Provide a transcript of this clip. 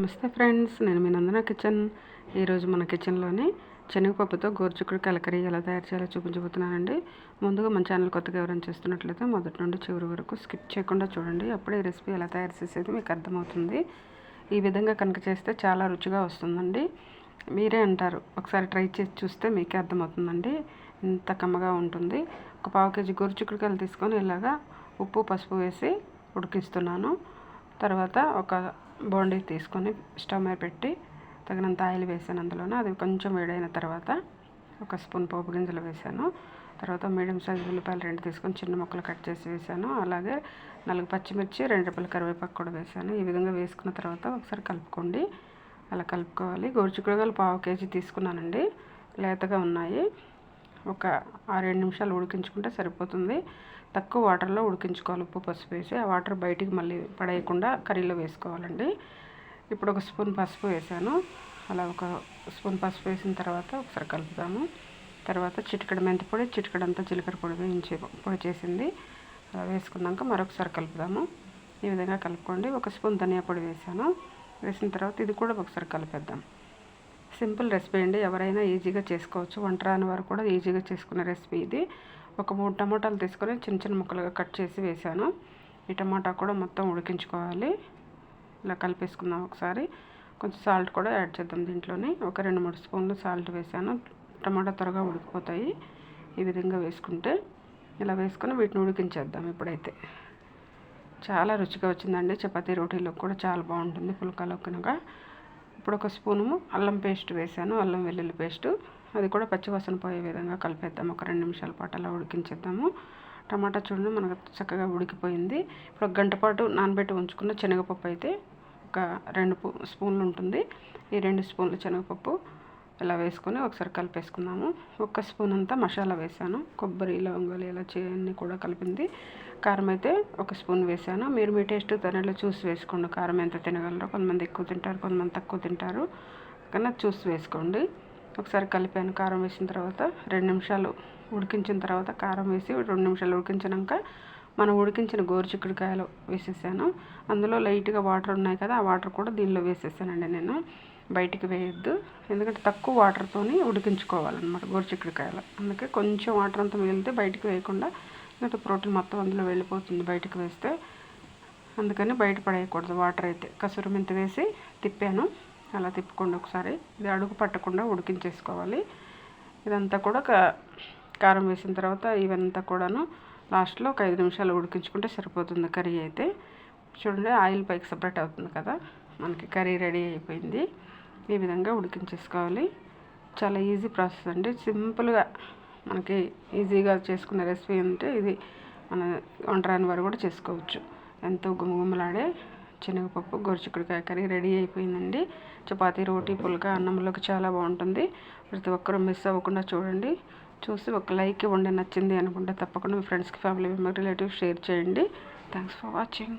నమస్తే ఫ్రెండ్స్ నేను మీ నందన కిచెన్. ఈరోజు మన కిచెన్లోని శనగపప్పుతో గోరుచిక్కుడు కలకరీ ఎలా తయారు చేయాలో చూపించబోతున్నానండి. ముందుగా మన ఛానల్ కొత్తగా ఎవరైనా చేస్తున్నట్లయితే మొదటి నుండి చివరి వరకు స్కిప్ చేయకుండా చూడండి. అప్పుడే ఈ రెసిపీ ఎలా తయారు చేసేది మీకు అర్థమవుతుంది. ఈ విధంగా కనుక చేస్తే చాలా రుచిగా వస్తుందండి. మీరే అంటారు ఒకసారి ట్రై చేసి చూస్తే మీకే అర్థమవుతుందండి. ఇంత కమ్మగా ఉంటుంది. ఒక పావు కేజీ గోరుచిక్కుడుకాయలు తీసుకొని ఇలాగా ఉప్పు పసుపు వేసి ఉడికిస్తున్నాను. తర్వాత ఒక బోండీ తీసుకొని స్టవ్ మీద పెట్టి తగినంత ఆయిల్ వేసాను అందులోనే. అది కొంచెం వేడైన తర్వాత ఒక స్పూన్ పోపు గింజలు వేసాను. తర్వాత మీడియం సైజ్ ఉల్లిపాయలు రెండు తీసుకొని చిన్న ముక్కలు కట్ చేసి వేసాను. అలాగే నాలుగు పచ్చిమిర్చి రెండు రూపాయల కరివేపాకు కూడా వేసాను. ఈ విధంగా వేసుకున్న తర్వాత ఒకసారి కలుపుకోండి. అలా కలుపుకోవాలి. గోరుచిక్కుడుగాయలు పావు కేజీ తీసుకున్నానండి. లేతగా ఉన్నాయి. ఒక ఆరేడు నిమిషాలు ఉడికించుకుంటే సరిపోతుంది. తక్కువ వాటర్లో ఉడికించుకోవాలి. ఉప్పు పసుపు వేసి ఆ వాటర్ బయటికి మళ్ళీ పడేయకుండా కర్రీలో వేసుకోవాలండి. ఇప్పుడు ఒక స్పూన్ పసుపు వేసాను. అలా ఒక స్పూన్ పసుపు వేసిన తర్వాత ఒకసారి కలుపుతాము. తర్వాత చిటికడ మెంతి పొడి చిటికడంతా జీలకర్ర పొడి వేయించి పొడి చేసింది. అలా వేసుకున్నాక మరొకసారి కలుపుదాము. ఈ విధంగా కలుపుకోండి. ఒక స్పూన్ ధనియా పొడి వేసాను. వేసిన తర్వాత ఇది కూడా ఒకసారి కలిపేద్దాం. సింపుల్ రెసిపీ అండి. ఎవరైనా ఈజీగా చేసుకోవచ్చు. వంట రాని వారు కూడా ఈజీగా చేసుకునే రెసిపీ ఇది. ఒక మూడు టమాటాలు తీసుకొని చిన్న చిన్న ముక్కలుగా కట్ చేసి వేసాను ఈ టమాటా కూడా మొత్తం ఉడికించుకోవాలి. ఇలా కలిపేసుకుందాం ఒకసారి. కొంచెం సాల్ట్ కూడా యాడ్ చేద్దాం దీంట్లోనే. ఒక రెండు మూడు స్పూన్లు సాల్ట్ వేసాను టమాటా త్వరగా ఉడికిపోతాయి. ఈ విధంగా వేసుకుంటే ఇలా వేసుకొని వీటిని ఉడికించేద్దాం ఇప్పుడైతే. చాలా రుచిగా వచ్చిందండి. చపాతీ రోటీలో కూడా చాలా బాగుంటుంది. పుల్కాలో కనుక ఇప్పుడు ఒక స్పూను అల్లం పేస్ట్ వేసాను అల్లం వెల్లుల్లి పేస్టు. అది కూడా పచ్చివాసన పోయే విధంగా కలిపేద్దాము. ఒక రెండు నిమిషాల పాటు అలా ఉడికించేద్దాము. టమాటా చూడండి మనకు చక్కగా ఉడికిపోయింది. ఇప్పుడు ఒక గంట పాటు నానబెట్టి ఉంచుకున్న శనగపప్పు అయితే ఒక రెండు స్పూన్లు ఉంటుంది. ఈ రెండు స్పూన్లు శనగపప్పు ఇలా వేసుకొని ఒకసారి కలిపేసుకున్నాము. ఒక స్పూన్ అంతా మసాలా వేసాను. కొబ్బరి లవంగాలు ఇలా అన్నీ కూడా కలిపింది. కారం అయితే ఒక స్పూన్ వేసాను. మీరు మీ టేస్ట్ తనలో చూసి వేసుకోండి. కారం ఎంత తినగలరో. కొంతమంది ఎక్కువ తింటారు కొంతమంది తక్కువ తింటారు. కన్నా చూసి వేసుకోండి. ఒకసారి కలిపాను కారం వేసిన తర్వాత రెండు నిమిషాలు ఉడికించిన తర్వాత కారం వేసి రెండు నిమిషాలు ఉడికించినాక మనం ఉడికించిన గోరుచిక్కుడుకాయలు వేసేసాను. అందులో లైట్గా వాటర్ ఉన్నాయి కదా ఆ వాటర్ కూడా దీనిలో వేసేసానండి నేను. బయటికి వేయొద్దు. ఎందుకంటే తక్కువ వాటర్తోని ఉడికించుకోవాలన్నమాట గోరుచిక్కుడుకాయలు. అందుకే కొంచెం వాటర్ అంతా మిగిలితే బయటికి వేయకుండా లేకపోతే ప్రోటీన్ మొత్తం అందులో వెళ్ళిపోతుంది బయటకు వేస్తే. అందుకని బయట పడేయకూడదు వాటర్ అయితే. కసూరి మెంతి వేసి తిప్పాను. అలా తిప్పుకోండి ఒకసారి. ఇది అడుగు పట్టకుండా ఉడికించేసుకోవాలి. ఇదంతా కూడా కారం వేసిన తర్వాత ఇవంతా కూడాను లాస్ట్లో ఒక ఐదు నిమిషాలు ఉడికించుకుంటే సరిపోతుంది కర్రీ అయితే. చూడండి ఆయిల్ పైకి సపరేట్ అవుతుంది కదా. మనకి కర్రీ రెడీ అయిపోయింది. ఈ విధంగా ఉడికించేసుకోవాలి. చాలా ఈజీ ప్రాసెస్ అండి. సింపుల్గా మనకి ఈజీగా చేసుకునే రెసిపీ అంటే ఇది మన వంటరాని వారు కూడా చేసుకోవచ్చు. ఎంతో గుమగుమలాడే శనగపప్పు గోరుచిక్కుడుకాయ కర్రీ రెడీ అయిపోయిందండి. చపాతీ రోటీ పుల్క అన్నంలోకి చాలా బాగుంటుంది. ప్రతి ఒక్కరూ మిస్ అవ్వకుండా చూడండి. చూసి ఒక లైక్ ఇవ్వండి నచ్చింది అనుకుంటే తప్పకుండా మీ ఫ్రెండ్స్కి ఫ్యామిలీ మెంబర్ రిలేటివ్స్ షేర్ చేయండి. Thanks for watching